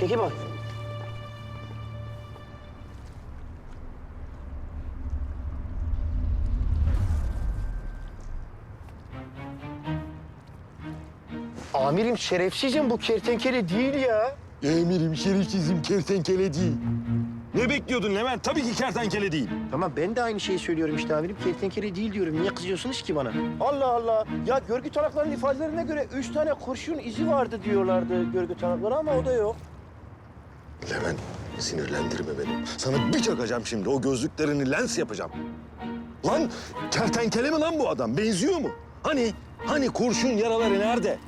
Çekil bak. Amirim şerefsizim bu kertenkele değil ya. Emirim şerefsizim kertenkele değil. Ne bekliyordun Levent? Tabii ki kertenkele değil. Tamam ben de aynı şeyi söylüyorum işte amirim. Kertenkele değil diyorum. Niye kızıyorsunuz ki bana? Allah Allah. Ya görgü tanıklarının ifadelerine göre üç tane kurşun izi vardı diyorlardı görgü tanıkları ama o da yok. Levent sinirlendirme beni. Sana bir çakacağım şimdi. O gözlüklerini lens yapacağım. Lan kertenkele mi lan bu adam? Benziyor mu? Hani, hani kurşun yaraları nerede?